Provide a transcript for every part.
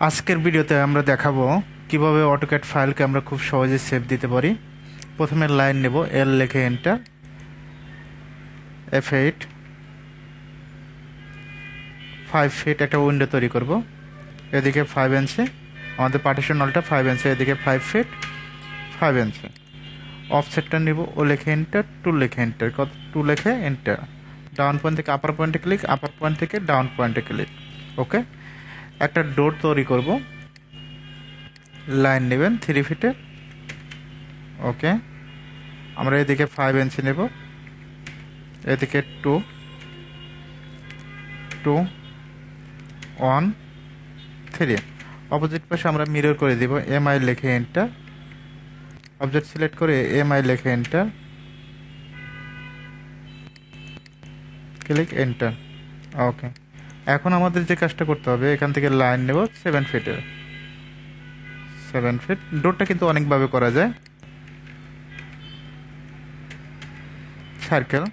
আজকের ভিডিওতে আমরা দেখাবো কীভাবে অটোক্যাড ফাইলকে আমরা খুব সহজে সেভ দিতে পারি। প্রথমে লাইন নেব এল লেখে enter F eight five feet একটা উইন্ডো তৈরি করব। এদিকে ফাইভ ইঞ্চি আমাদের পার্টিশন নলটা ফাইভ ইঞ্চি এদিকে ফাইভ ফিট ফাইভ ইঞ্চি অফসেটটা নেব ও লেখে এন্টার টু লেখে এন্টার কত টু লেখে এন্টার ডাউন পয়েন্ট থেকে আপার পয়েন্টে ক্লিক আপার পয়েন্ট থেকে ডাউন পয়েন্টে ক্লিক ওকে একটা ডোর তৈরি করব। লাইন নেবেন থ্রি ফিটে ওকে আমরা এদিকে ফাইভ ইঞ্চি নেব। এদিকে two two one three opposite পাশে আমরা মিরর করে দিব। এম আই লেখে এন্টার অবজেক্ট সিলেক্ট করে এম আই লেখে এন্টার ক্লিক এন্টার ওকে এখন আমাদের যে কাজটা করতে হবে, এখান থেকে লাইন নেব সেভেন ফিটের সেভেন ফিট ডোরটা কিন্তু অনেকভাবে করা যায়। সার্কেল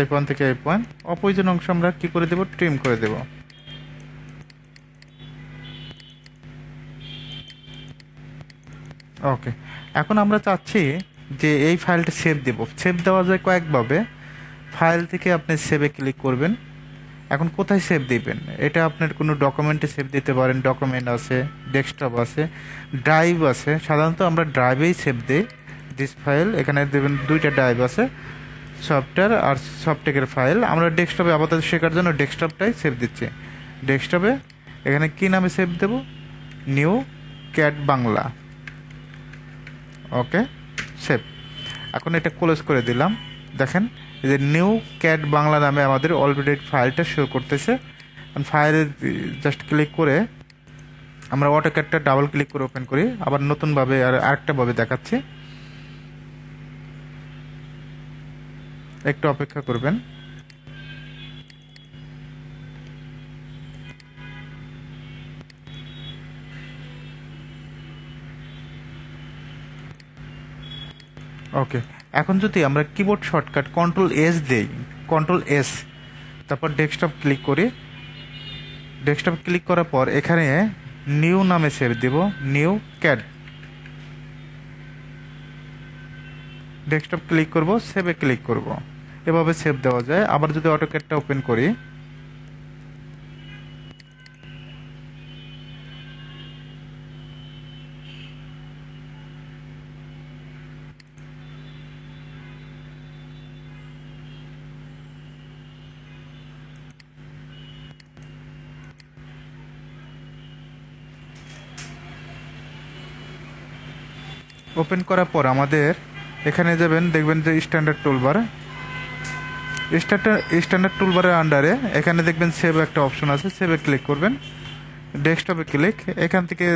এই পয়েন্ট থেকে এই পয়েন্ট অপোজিশন অংশ আমরা কি করে দেব? ট্রিম করে দেব। ওকে এখন আমরা চাচ্ছি যে এই ফাইলটা সেভ দেব। সেভ দেওয়া যায় কয়েকভাবে। ফাইল থেকে আপনি সেভে ক্লিক করবেন। এখন কোথায় সেভ দিবেন? এটা আপনার কোনো ডকুমেন্টে সেভ দিতে পারেন ডকুমেন্ট আছে ডেস্কটপ আছে ড্রাইভ আছে। সাধারণত আমরা ড্রাইভেই সেভ দিই দিস ফাইল এখানে দেবেন দুইটা ড্রাইভ আছে সফটওয়্যার আর সফটটেকের ফাইল আমরা ডেস্কটপে আপাতত শেখার জন্য ডেস্কটপটাই সেভ দিচ্ছি। ডেস্কটপে এখানে কি নামে সেভ দেব? New cat Bangla. Okay save এখন এটা ক্লোজ করে দিলাম। দেখেন যে নিউ ক্যাট বাংলা নামে আমাদের অলরেডি ফাইলটা শো করতেছে। ফাইলে জাস্ট ক্লিক করে আমরা অটো ক্যাটটা ডাবল ক্লিক করে ওপেন করি। আবার নতুনভাবে আর আরেকটাভাবে দেখাচ্ছি। একটু অপেক্ষা করবেন। ওকে এখন যদি আমরা কিবোর্ড শর্টকাট কন্ট্রোল এস দেই কন্ট্রোল এস তারপর ডেস্কটপ ক্লিক করি ডেস্কটপ ক্লিক করার পর এখানে নিউ নামে সেভ দেব নিউ ক্যাড ডেস্কটপ ক্লিক করব সেভে ক্লিক করব। এভাবে সেভ দেওয়া যায়। আবার যদি অটোক্যাডটা ওপেন করি ওপেন করার পর আমাদের এখানে যাবেন, দেখবেন যে স্ট্যান্ডার্ড টুলবার স্ট্যান্ডার্ড স্ট্যান্ডার্ড টুলবারের আন্ডারে এখানে দেখবেন সেভ একটা অপশন আছে সেভে ক্লিক করবেন। ডেস্কটপে ক্লিক এখান থেকে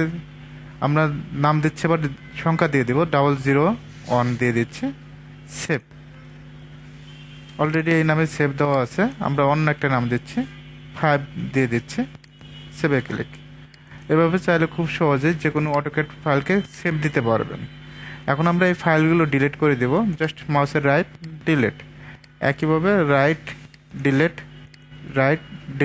আমরা নাম দিচ্ছি বা সংখ্যা দিয়ে দেবো ডাবল জিরো ওয়ান দিয়ে দিচ্ছি সেভ অলরেডি এই নামে সেভ দেওয়া আছে, আমরা অন্য একটা নাম দিচ্ছি ফাইভ দিয়ে দিচ্ছি সেভে ক্লিক এভাবে চাইলে খুব সহজে যে কোনো অটোকেট ফাইলকে সেভ দিতে পারবেন। এখন আমরা এই ফাইলগুলো ডিলিট করে দেব। জাস্ট মাউসের রাইট ডিলিট একইভাবে রাইট ডিলিট রাইট ডিলিট